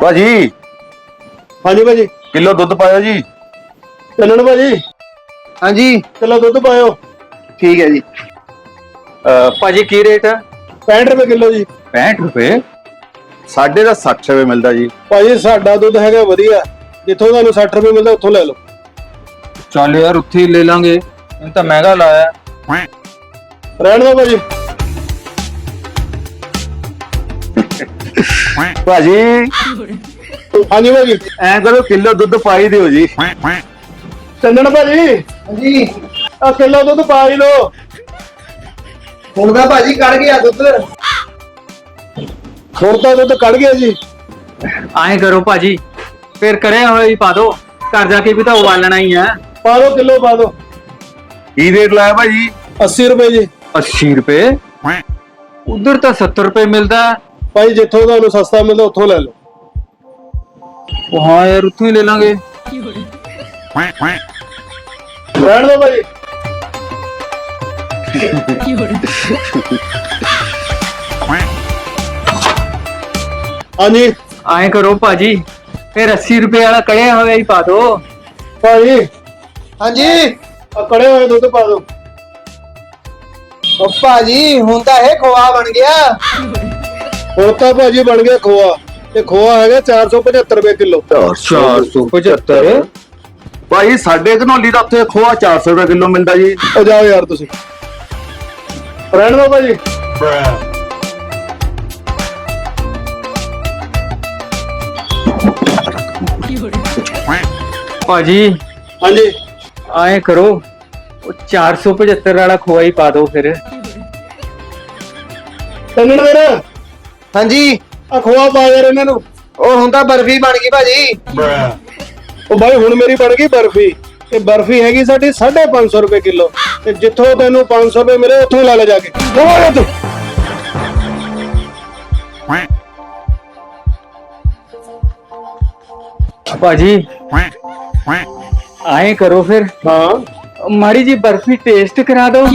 ਭਾਜੀ। ਹਾਂਜੀ ਭਾਜੀ। ਕਿਲੋ ਦੁੱਧ ਪਾਇਓ ਜੀ। ਚੱਲਣ ਭਾਜੀ। ਹਾਂਜੀ। ਕਿਲੋ ਦੁੱਧ ਪਾਇਓ। ਠੀਕ ਹੈ ਜੀ। ਅਹ ਭਾਜੀ ਕੀ ਰੇਟ ਹੈ? 65 ਰੁਪਏ ਕਿਲੋ ਜੀ। 65 ਰੁਪਏ? ਸਾਡੇ ਦਾ 60 ਰੁਪਏ ਮਿਲਦਾ ਜੀ। ਭਾਜੀ ਸਾਡਾ ਦੁੱਧ ਹੈਗਾ ਵਧੀਆ। ਜਿੱਥੋਂ ਤੁਹਾਨੂੰ 60 ਰੁਪਏ ਮਿਲਦਾ ਉੱਥੋਂ ਲੈ ਲਓ। ਚੱਲ ਯਾਰ ਉੱਥੇ ਹੀ ਲੈ ਲਾਂਗੇ। ਇਹ ਤਾਂ ਮਹਿੰਗਾ ਲਾਇਆ। ਰਹਿਣ ਦਿਓ ਭਾਜੀ। ਭਾਜੀ। ਹਾਂਜੀ ਭਾਜੀ। ਐਂ ਕਰੋ ਕਿਲੋ ਦੁੱਧ ਪਾਈ ਦਿਓ ਜੀ। ਚੰਦਨ ਭਾਜੀ। ਹਾਂਜੀ। ਆ ਕਿਲੋ ਦੁੱਧ ਪਾ ਹੀ ਲਓ। ਹੁਣ ਤਾਂ ਭਾਜੀ ਕੱਢ ਗਿਆ ਦੁੱਧ। ਹੁਣ ਤਾਂ ਦੁੱਧ ਕੱਢ ਗਿਆ ਜੀ। ਐਂ ਕਰੋ ਭਾਜੀ ਫਿਰ ਕਰਿਆ ਹੋਇਆ ਹੀ ਪਾ ਦੋ। ਘਰ ਜਾ ਕੇ ਵੀ ਤਾਂ ਉਬਾਲਣਾ ਹੀ ਹੈ ਪਾ ਦਿਓ ਕਿਲੋ ਪਾ ਦਿਓ ਕੀ ਰੇਟ ਲਾਇਆ ਭਾਜੀ? 80 ਰੁਪਏ ਜੀ। 80 ਰੁਪਏ? ਉਧਰ ਤਾਂ 70 ਰੁਪਏ ਮਿਲਦਾ। ਭਾਈ ਜਿੱਥੋਂ ਤੁਹਾਨੂੰ ਸਸਤਾ ਮਿਲਦਾ ਉੱਥੋਂ ਲੈ ਲਓ। ਉਹ ਹਾਂ ਯਾਰ ਉੱਥੋਂ ਹੀ ਲੈ ਲਾਂਗੇ। ਰਹਿਣ ਦਿਓ ਹਾਂਜੀ। ਐਂ ਕਰੋ ਭਾਜੀ ਫਿਰ 80 ਰੁਪਏ ਵਾਲਾ ਕੜਿਆ ਹੋਇਆ ਹੀ ਪਾ ਦੋ। ਭਾਜੀ ਹਾਂਜੀ। ਆ ਕੜੇ ਹੋਏ ਦੁੱਧ ਪਾ ਦਿਓ। ਉਹ ਭਾਜੀ ਹੁਣ ਤਾਂ ਇਹ ਖੋਆ ਬਣ ਗਿਆ। ਹੁਣ ਤਾਂ ਭਾਜੀ ਬਣ ਗਿਆ ਖੋਆ। ਤੇ ਖੋਆ ਹੈਗਾ 475 ਰੁਪਏ ਕਿਲੋ। 475 ਭਾਈ ਸਾਡੇ ਘਨੌਲੀ ਦਾ ਉੱਥੇ ਖੋਆ 400 ਰੁਪਏ ਕਿਲੋ ਮਿਲਦਾ ਜੀ। ਉਹ ਜਾਓ ਯਾਰ ਤੁਸੀਂ। ਰਹਿਣ ਦਿਓ ਭਾਜੀ। ਭਾਜੀ ਹਾਂਜੀ। ਐਂ ਕਰੋ। ਉਹ 475 ਵਾਲਾ ਖੋਆ ਹੀ ਪਾ ਦੋ ਫਿਰ। ਤੰਨਣ ਵੀਰ ਹਾਂਜੀ। ਆ ਖੋਆ ਪਾ ਯਾਰ ਇਹਨਾਂ ਨੂੰ। ਉਹ ਹੁਣ ਤਾਂ ਬਰਫੀ ਬਣ ਗਈ ਭਾਜੀ। ਉਹ ਭਾਈ ਹੁਣ ਮੇਰੀ ਬਣ ਗਈ ਬਰਫੀ। ਤੇ ਬਰਫੀ ਹੈਗੀ ਸਾਡੀ 550 ਰੁਪਏ ਕਿਲੋ। ਤੇ ਜਿੱਥੋਂ ਤੈਨੂੰ 500 ਰੁਪਏ ਮਿਲੇ ਉੱਥੋਂ ਲੈ ਲੈ ਜਾ ਕੇ। ਓਏ ਤੂੰ। ਭਾਜੀ ਐਂ ਕਰੋ ਫਿਰ। ਹਾਂ। ਮਾੜੀ ਜੀ ਬਰਫੀ ਟੇਸਟ ਕਰਾ ਦਿਓ।